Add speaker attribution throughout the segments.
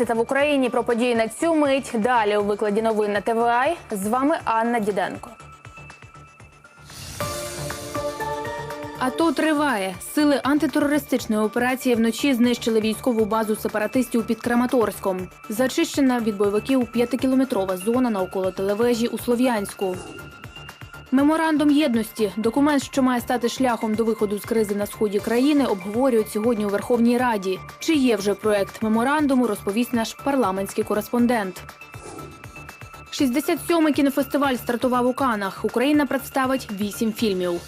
Speaker 1: 12 в Україні про події на цю мить. Далі у викладі новин на ТВА. З вами Анна Діденко. АТО триває. Сили антитерористичної операції вночі знищили військову базу сепаратистів під Краматорськом. Зачищена від бойовиків п'ятикілометрова зона навколо телевежі у Слов'янську. Меморандум єдності документ, що має стати шляхом до виходу з кризи на сході країни, обговорюють сьогодні у Верховній Раді. Чи є вже проект меморандуму, розповість наш парламентський кореспондент. 67-й кінофестиваль стартував у Канах. Україна представить вісім фільмів.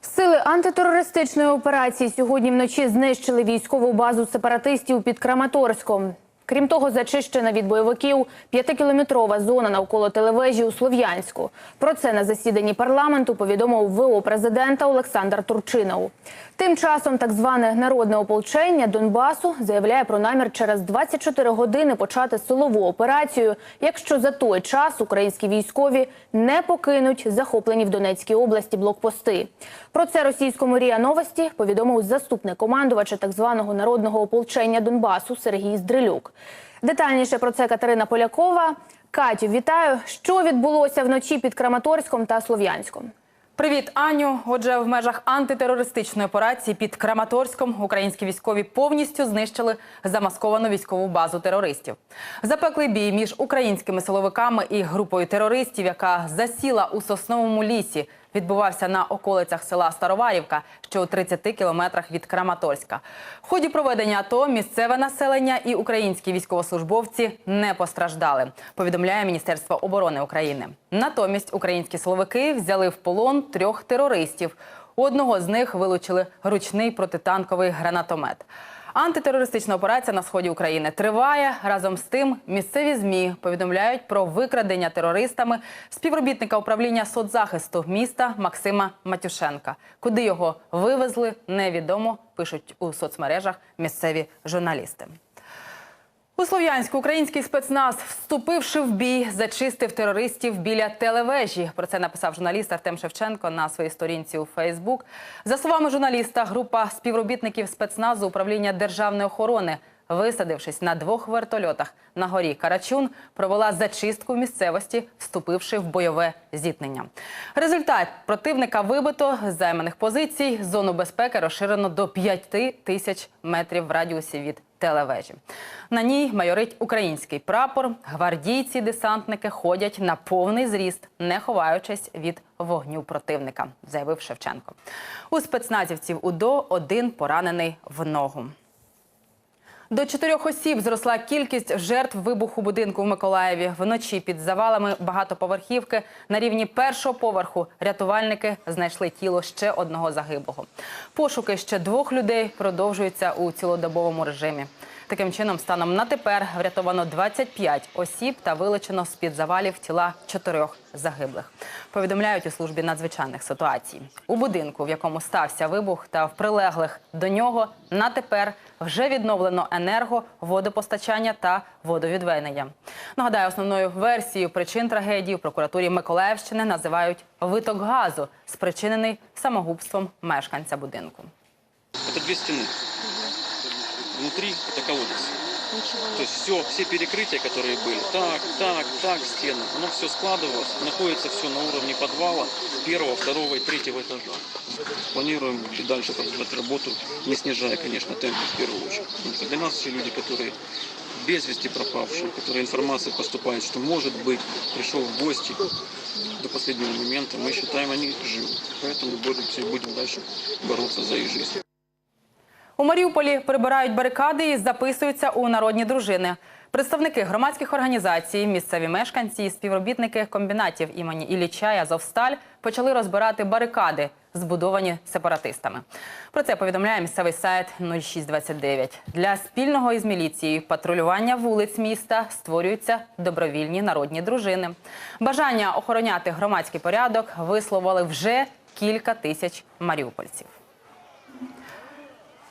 Speaker 1: Сили антитерористичної операції сьогодні вночі знищили військову базу сепаратистів під Краматорськом. Крім того, зачищена від бойовиків п'ятикілометрова зона навколо телевежі у Слов'янську. Про це на засіданні парламенту повідомив ВО президента Олександр Турчинов. Тим часом так зване народне ополчення Донбасу заявляє про намір через 24 години почати силову операцію, якщо за той час українські військові не покинуть захоплені в Донецькій області блокпости. Про це російському РІА Новості повідомив заступник командувача так званого народного ополчення Донбасу Сергій Здрилюк. Детальніше про це Катерина Полякова. Катю, вітаю. Що відбулося вночі під Краматорськом та Слов'янськом?
Speaker 2: Привіт, Аню. Отже, в межах антитерористичної операції під Краматорськом українські військові повністю знищили замасковану військову базу терористів. Запеклий бій між українськими силовиками і групою терористів, яка засіла у сосновому лісі, відбувався на околицях села Староварівка, що у 30 кілометрах від Краматорська. В ході проведення АТО місцеве населення і українські військовослужбовці не постраждали. Повідомляє Міністерство оборони України. Натомість українські силовики взяли в полон трьох терористів. У одного з них вилучили ручний протитанковий гранатомет. Антитерористична операція на сході України триває. Разом з тим, місцеві змі повідомляють про викрадення терористами співробітника управління соцзахисту міста Максима Матюшенка. Куди його вивезли, невідомо. Пишуть у соцмережах місцеві журналісти. У Слов'янську український спецназ, вступивши в бій, зачистив терористів біля телевежі. Про це написав журналіст Артем Шевченко на своїй сторінці у Фейсбук. За словами журналіста, група співробітників спецназу управління державної охорони, висадившись на двох вертольотах на горі Карачун, провела зачистку місцевості, вступивши в бойове зіткнення. Результат противника вибито з займаних позицій. Зону безпеки розширено до 5 тисяч метрів в радіусі від телевежі. На ній майорить український прапор. Гвардійці, десантники ходять на повний зріст, не ховаючись від вогню противника, заявив Шевченко. У спецназівців УДО один поранений в ногу. До чотирьох осіб зросла кількість жертв вибуху будинку в Миколаєві. Вночі під завалами багатоповерхівки на рівні першого поверху рятувальники знайшли тіло ще одного загиблого. Пошуки ще двох людей продовжуються у цілодобовому режимі. Таким чином, станом на тепер врятовано 25 осіб та вилучено з-під завалів тіла чотирьох загиблих. Повідомляють у службі надзвичайних ситуацій. У будинку, в якому стався вибух, та в прилеглих до нього на тепер вже відновлено енерго, водопостачання та водовідведення. Нагадаю, основною версією причин трагедії в прокуратурі Миколаївщини називають виток газу, спричинений самогубством мешканця будинку.
Speaker 3: Это две стены. Внутри это колодец. То есть все, все перекрытия, которые были, так, так, так, стены, оно все складывалось, находится все на уровне подвала первого, второго и третьего этажа. Планируем и дальше продолжать работу, не снижая, конечно, темпы в первую очередь. Потому что для нас все люди, которые без вести пропавшие, которые информация поступает, что может быть пришел в гости до последнего момента, мы считаем, они живы. Поэтому будем, все будем дальше бороться за их жизнь.
Speaker 2: У Маріуполі прибирають барикади і записуються у народні дружини. Представники громадських організацій, місцеві мешканці і співробітники комбінатів імені Ілліча і Азовсталь почали розбирати барикади, збудовані сепаратистами. Про це повідомляє місцевий сайт 0629. Для спільного із міліцією патрулювання вулиць міста створюються добровільні народні дружини. Бажання охороняти громадський порядок висловили вже кілька тисяч маріупольців.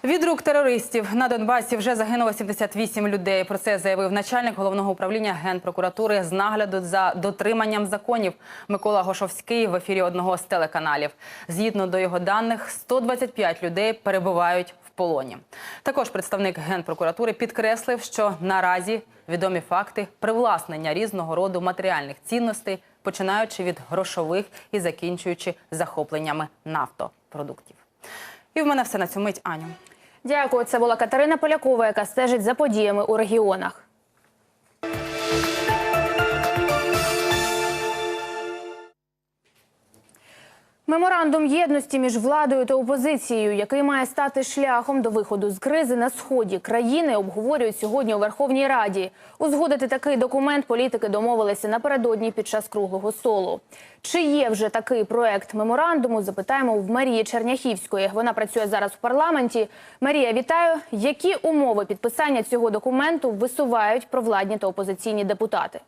Speaker 2: Від рук терористів на Донбасі вже загинуло 78 людей. Про це заявив начальник головного управління генпрокуратури з нагляду за дотриманням законів Микола Гошовський в ефірі одного з телеканалів. Згідно до його даних, 125 людей перебувають в полоні. Також представник генпрокуратури підкреслив, що наразі відомі факти привласнення різного роду матеріальних цінностей, починаючи від грошових і закінчуючи захопленнями нафтопродуктів. І в мене все на цю мить, Аню.
Speaker 1: Дякую. Це була Катерина Полякова, яка стежить за подіями у регіонах. Меморандум єдності між владою та опозицією, який має стати шляхом до виходу з кризи на сході країни, обговорюють сьогодні у Верховній Раді. Узгодити такий документ політики домовилися напередодні під час круглого столу. Чи є вже такий проект меморандуму? Запитаємо в Марії Черняхівської. Вона працює зараз в парламенті. Марія, вітаю. Які умови підписання цього документу висувають провладні та опозиційні депутати?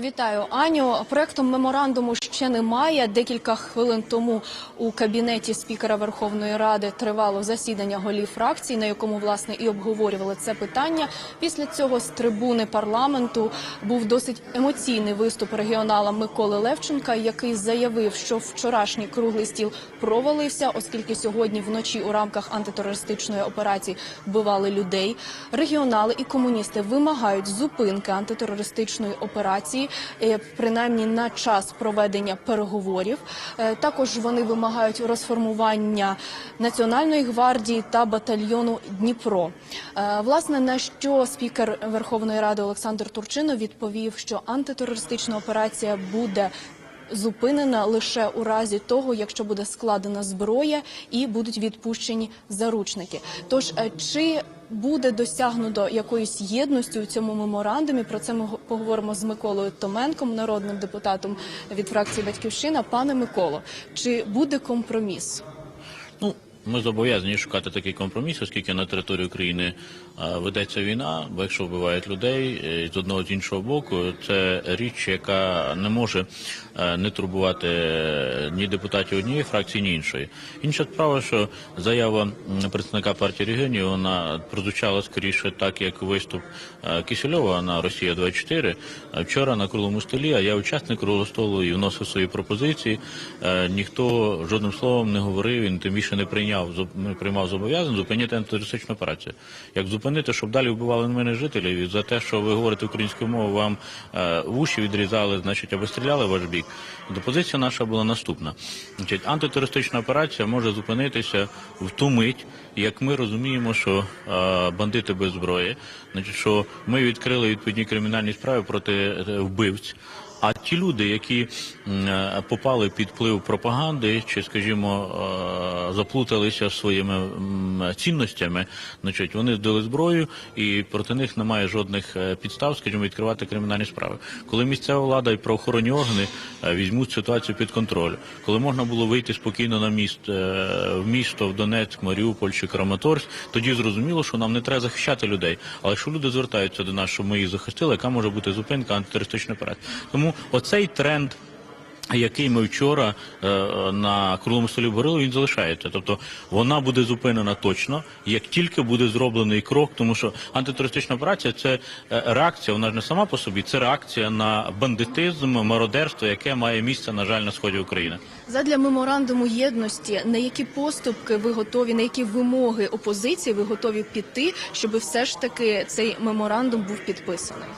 Speaker 4: Вітаю, Аню. Проектом меморандуму ще немає. Декілька хвилин тому у кабінеті спікера Верховної Ради тривало засідання голів фракцій, на якому власне і обговорювали це питання. Після цього з трибуни парламенту був досить емоційний виступ регіонала Миколи Левченка, який заявив, що вчорашній круглий стіл провалився, оскільки сьогодні вночі у рамках антитерористичної операції вбивали людей. Регіонали і комуністи вимагають зупинки антитерористичної операції, принаймні на час проведення переговорів. Е, Також вони вимагають розформування національної гвардії та батальйону Дніпро. Е, Власне на що спікер Верховної Ради Олександр Турчинов відповів, що антитерористична операція буде зупинена лише у разі того, якщо буде складена зброя і будуть відпущені заручники. Тож е, чи буде досягнуто якоїсь єдності у цьому меморандумі? Про це ми поговоримо з Миколою Томенком, народним депутатом від фракції Батьківщина. Пане Миколо, чи буде компроміс?
Speaker 5: Ну, ми зобов'язані шукати такий компроміс, оскільки на території України е, ведеться війна, бо якщо вбивають людей е, з одного з іншого боку, це річ, яка не може е, не турбувати ні депутатів однієї фракції, ні іншої. Інша справа, що заява представника партії регіонів вона прозвучала скоріше так, як виступ Кисельова на Росія 24 Е, Вчора на круглому столі, а я учасник круглого столу і вносив свої пропозиції. Ніхто жодним словом не говорив, він тим більше не прийняв зоб- приймав зобов'язань зупинити антитерористичну операцію. Як зупинити, щоб далі вбивали мене жителів і за те, що ви говорите українською мовою, вам е, вуші відрізали, значить, або стріляли в ваш бік. То позиція наша була наступна. Значить, антитерористична операція може зупинитися в ту мить, як ми розуміємо, що е, бандити без зброї, значить, що ми відкрили відповідні кримінальні справи проти е, вбивць. А ті люди, які е, попали під вплив пропаганди, чи, скажімо, е, заплуталися своїми цінностями, значить, вони здали зброю, і проти них немає жодних е, підстав, скажімо, відкривати кримінальні справи. Коли місцева влада і правоохоронні органи е, візьмуть ситуацію під контроль, коли можна було вийти спокійно на міст е, в місто, в Донецьк, Маріуполь чи Краматорськ, тоді зрозуміло, що нам не треба захищати людей. Але якщо люди звертаються до нас, щоб ми їх захистили, яка може бути зупинка антитерористичної операції? Тому оцей тренд. Який ми вчора е, е, на круглому столі говорили, він залишається. Тобто вона буде зупинена точно, як тільки буде зроблений крок, тому що антитерористична операція це е, реакція, вона ж не сама по собі, це реакція на бандитизм, мародерство, яке має місце, на жаль, на сході України.
Speaker 4: Задля меморандуму єдності на які поступки ви готові, на які вимоги опозиції ви готові піти, щоб все ж таки цей меморандум був підписаний?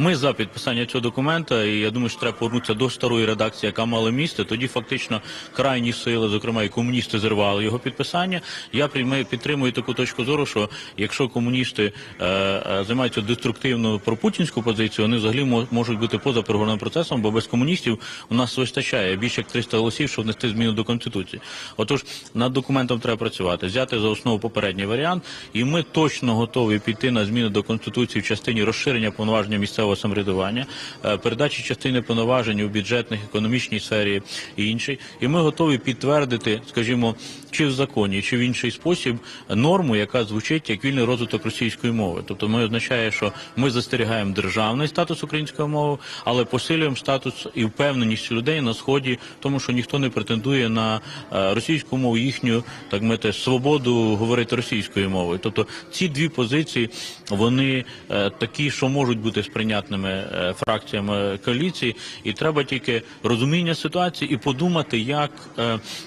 Speaker 5: Ми за підписання цього документа, і я думаю, що треба повернутися до старої редакції, яка мала місце. Тоді фактично крайні сили, зокрема і комуністи, зірвали його підписання. Я підтримую таку точку зору, що якщо комуністи е, е, займаються деструктивно пропутінську позицію, вони взагалі мо- можуть бути поза переговорним процесом, бо без комуністів у нас вистачає більше як 300 голосів, щоб внести зміну до конституції. Отож, над документом треба працювати, взяти за основу попередній варіант, і ми точно готові піти на зміни до конституції в частині розширення повноваження місцевого самоврядування, е, передачі частини повноважень у бюджетних, економічній сфері і іншій. І ми готові підтвердити, скажімо, чи в законі, чи в інший спосіб норму, яка звучить як вільний розвиток російської мови. Тобто, ми означає, що ми застерігаємо державний статус української мови, але посилюємо статус і впевненість людей на сході, тому що ніхто не претендує на е, російську мову, їхню так мити свободу говорити російською мовою. Тобто ці дві позиції вони е, такі, що можуть бути сприйняті прийнятними е, фракціями коаліції, і треба тільки розуміння ситуації і подумати, як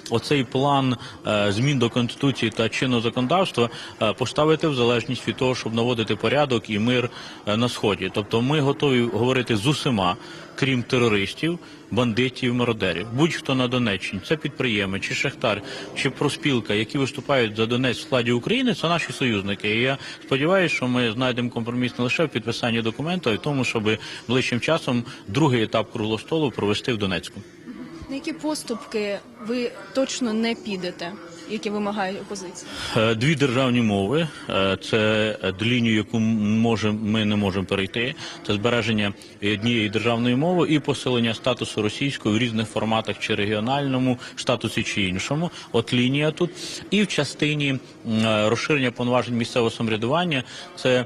Speaker 5: оцей план змін до конституції та чинного законодавства е, поставити в залежність від того, щоб наводити порядок і мир е, на сході. Тобто, ми готові говорити з усіма, крім терористів, бандитів, мародерів. Будь-хто на Донеччині, це підприємець, чи шахтар, чи проспілка, які виступають за Донець в складі України, це наші союзники. І я сподіваюся, що ми знайдемо компроміс не лише в підписанні документу, а й тому, щоб ближчим часом другий етап круглого столу провести в Донецьку.
Speaker 4: На які поступки ви точно не підете, які вимагає опозиція?
Speaker 5: Е, Дві державні мови е, це лінію, яку може ми не можемо перейти. Це збереження однієї державної мови і посилення статусу російської в різних форматах, чи регіональному статусі, чи іншому. От лінія тут, і в частині е, розширення повноважень місцевого самоврядування це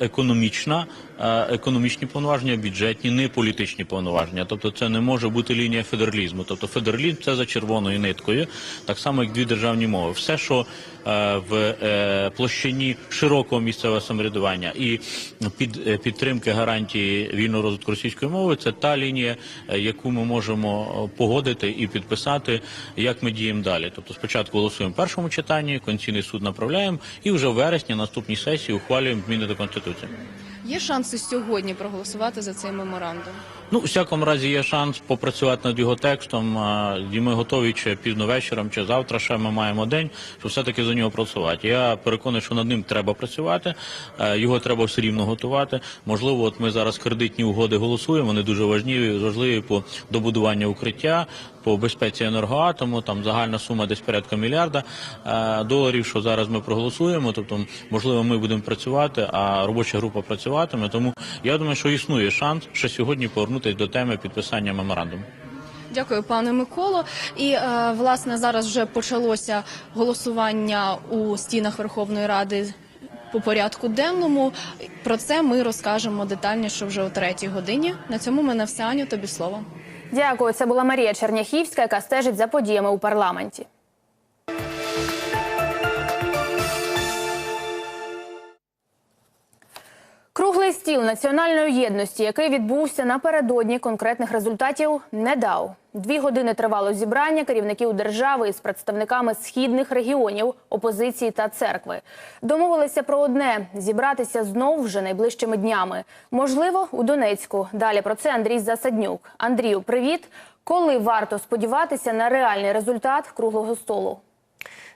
Speaker 5: економічна. Е, Економічні повноваження, бюджетні, не політичні повноваження. Тобто це не може бути лінія федералізму. Тобто федералізм це за червоною ниткою, так само як дві державні мови. Все, що е, в е, площині широкого місцевого самоврядування і під підтримки гарантії вільного розвитку російської мови, це та лінія, яку ми можемо погодити і підписати, як ми діємо далі. Тобто, спочатку голосуємо в першому читанні, Конституційний суд направляємо, і вже в вересні на наступній сесії ухвалюємо зміни до конституції.
Speaker 4: Є шанси сьогодні проголосувати за цей меморандум?
Speaker 5: Ну, у всякому разі, є шанс попрацювати над його текстом, і ми готові чи пізно вечором, чи завтра ще ми маємо день, щоб все-таки за нього працювати. Я переконаний, що над ним треба працювати, його треба все рівно готувати. Можливо, от ми зараз кредитні угоди голосуємо, вони дуже важливі, важливі по добудуванню укриття, по безпеці енергоатому, там загальна сума десь порядка мільярда доларів, що зараз ми проголосуємо. Тобто, можливо, ми будемо працювати, а робоча група працюватиме. Тому я думаю, що існує шанс ще сьогодні повернутися до теми підписання меморандуму.
Speaker 4: Дякую, пане Миколо. І е, власне зараз вже почалося голосування у стінах Верховної Ради. По порядку денному про це ми розкажемо детальніше вже о третій годині. На цьому мене все Аню. Тобі слово.
Speaker 1: Дякую. Це була Марія Черняхівська, яка стежить за подіями у парламенті. Круглий стіл національної єдності, який відбувся напередодні конкретних результатів, не дав. Дві години тривало зібрання керівників держави із представниками східних регіонів, опозиції та церкви. Домовилися про одне зібратися знов вже найближчими днями. Можливо, у Донецьку. Далі про це Андрій Засаднюк. Андрію, привіт. Коли варто сподіватися на реальний результат круглого столу?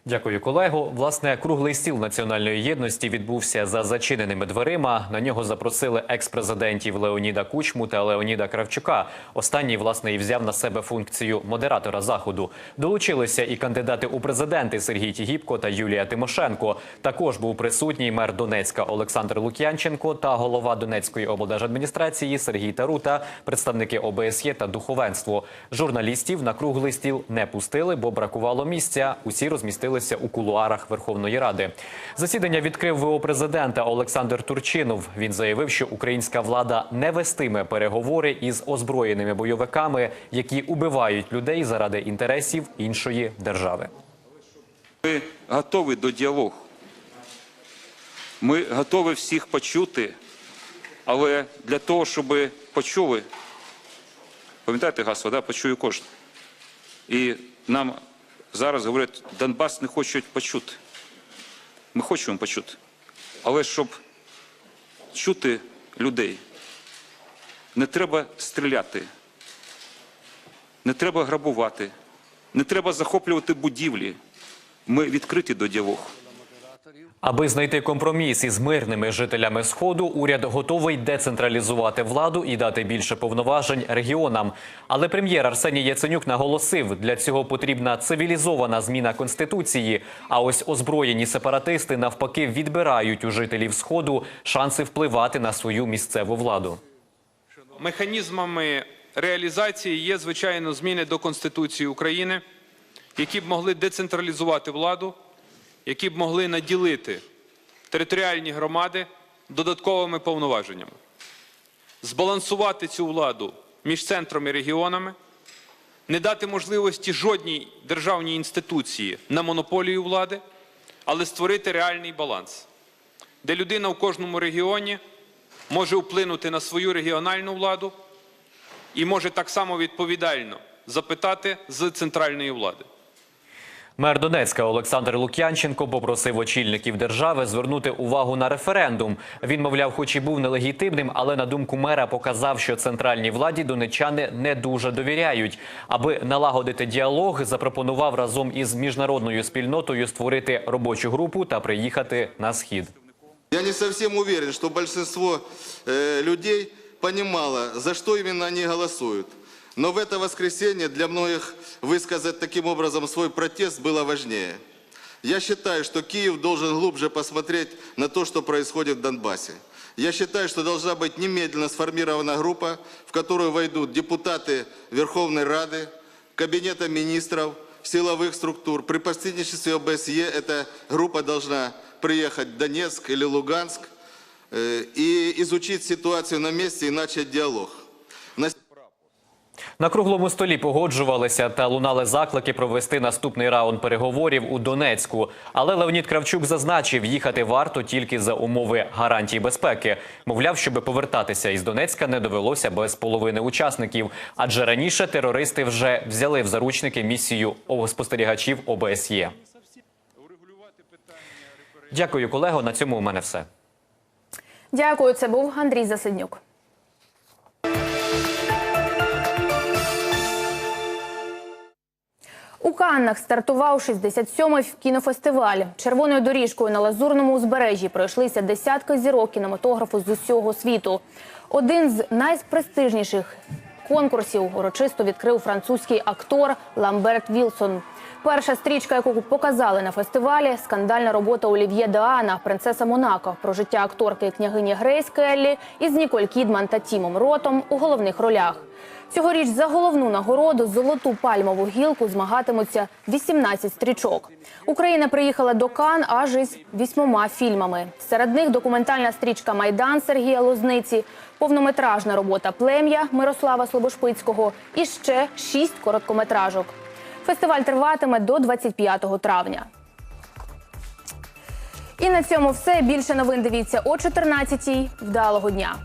Speaker 6: Дякую, колего. Власне, круглий стіл національної єдності відбувся за зачиненими дверима. На нього запросили екс-президентів Леоніда Кучму та Леоніда Кравчука. Останній власне і взяв на себе функцію модератора заходу. Долучилися і кандидати у президенти Сергій Тігіпко та Юлія Тимошенко. Також був присутній мер Донецька Олександр Лук'янченко та голова Донецької облдержадміністрації Сергій Тарута, представники ОБСЄ та духовенство. Журналістів на круглий стіл не пустили, бо бракувало місця. Усі розмістилися у кулуарах Верховної Ради. Засідання відкрив ВО президента Олександр Турчинов. Він заявив, що українська влада не вестиме переговори із озброєними бойовиками, які убивають людей заради інтересів іншої держави.
Speaker 7: Ми готові до діалогу. Ми готові всіх почути, але для того, щоб почули, пам'ятаєте гасло, да? почує кожен. І нам зараз говорять, Донбас не хочуть почути. Ми хочемо почути. Але щоб чути людей, не треба стріляти, не треба грабувати, не треба захоплювати будівлі. Ми відкриті до діалогу.
Speaker 6: Аби знайти компроміс із мирними жителями сходу, уряд готовий децентралізувати владу і дати більше повноважень регіонам. Але прем'єр Арсеній Яценюк наголосив, для цього потрібна цивілізована зміна конституції. А ось озброєні сепаратисти навпаки відбирають у жителів сходу шанси впливати на свою місцеву владу.
Speaker 8: Механізмами реалізації є, звичайно, зміни до Конституції України, які б могли децентралізувати владу, які б могли наділити територіальні громади додатковими повноваженнями, збалансувати цю владу між центром і регіонами, не дати можливості жодній державній інституції на монополію влади, але створити реальний баланс, де людина в кожному регіоні може вплинути на свою регіональну владу і може так само відповідально запитати з центральної влади.
Speaker 6: Мер Донецька Олександр Лук'янченко попросив очільників держави звернути увагу на референдум. Він, мовляв, хоч і був нелегітимним, але на думку мера показав, що центральній владі донечани не дуже довіряють. Аби налагодити діалог, запропонував разом із міжнародною спільнотою створити робочу групу та приїхати на схід.
Speaker 9: Я не совсем уверен, что большинство э, людей понимало, за что именно они голосуют. Но в это воскресенье для многих высказать таким образом свой протест было важнее. Я считаю, что Киев должен глубже посмотреть на то, что происходит в Донбассе. Я считаю, что должна быть немедленно сформирована группа, в которую войдут депутаты Верховной Рады, Кабинета министров, силовых структур. При посредничестве ОБСЕ эта группа должна приехать в Донецк или Луганск э, и изучить ситуацию на месте и начать диалог.
Speaker 6: На круглому столі погоджувалися та лунали заклики провести наступний раунд переговорів у Донецьку. Але Леонід Кравчук зазначив, їхати варто тільки за умови гарантій безпеки. Мовляв, щоб повертатися із Донецька не довелося без половини учасників, адже раніше терористи вже взяли в заручники місію спостерігачів ОБСЄ. Дякую, колего. На цьому у мене все.
Speaker 1: Дякую. Це був Андрій Засиднюк. У Каннах стартував 67-й кінофестиваль. Червоною доріжкою на лазурному узбережжі пройшлися десятки зірок кінематографу з усього світу. Один з найпрестижніших конкурсів урочисто відкрив французький актор Ламберт Вілсон. Перша стрічка, яку показали на фестивалі, скандальна робота Олів'є Деана, принцеса Монако, про життя акторки і княгині Грейс Келлі із Ніколь Кідман та Тімом Ротом у головних ролях. Цьогоріч за головну нагороду золоту пальмову гілку змагатимуться 18 стрічок. Україна приїхала до Кан аж із вісьмома фільмами. Серед них документальна стрічка Майдан Сергія Лозниці, повнометражна робота Плем'я Мирослава Слобошпицького і ще шість короткометражок. Фестиваль триватиме до 25 травня. І на цьому все. Більше новин дивіться о 14-й. Вдалого дня.